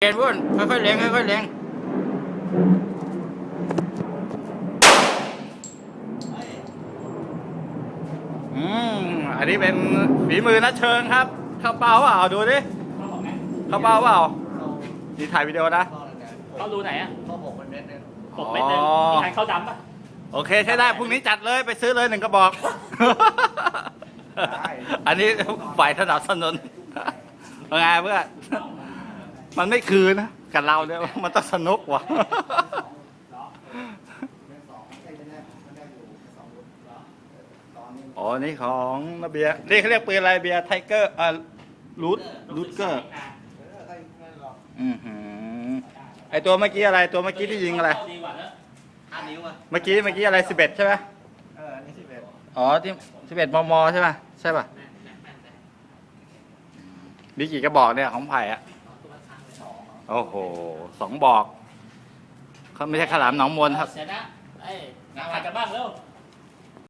เรียนวุ่นค่อยๆเล็งค่อยๆเล็งอืมอันนี้เป็นฝีมือนัดเชิงครับ เข้าเป้าเปล่าดูดิเข้าของไงเข้าเป้าเปล่านี่ถ่ายวิดีโอนะเข้ารูไหนอะข้อหกมันเม็ดนึงหกเม็ดนึงอ๋อมีใครเข้าดำปะโอเคใช้ได้พรุ่งนี้จัดเลยไปซื้อเลยหนึ่งกระบอก อันนี้ฝ่ายสนับสนุนว่าไงเพื่อน มันไม่คือนะกับเราเนี่ยมันต้องสนุกว่ะอ๋อนี่ของนาเบียร์นี่เขาเรียกปืนอะไรเบียร์ไทเกอร์อ่ารูทรูทเกอร์อือหือไอตัวเมื่อกี้อะไรตัวเมื่อกี้ที่ยิงอะไรดีกว่าเนอะห้านิ้วอะเมื่อกี้เมื่อกี้อะไรสิบเอ็ดใช่ไหมเอออันนี้สิบเอ็ดอ๋อที่สิบเอ็ดมมใช่ไหมใช่ป่ะมีกี่กระบอกเนี่ยของไผ่อะ โอ้โหสองบอกเขาไม่ใช่ขาวหลามหนองมนครับเสนะเอ้ยหากันบ้างเร็ว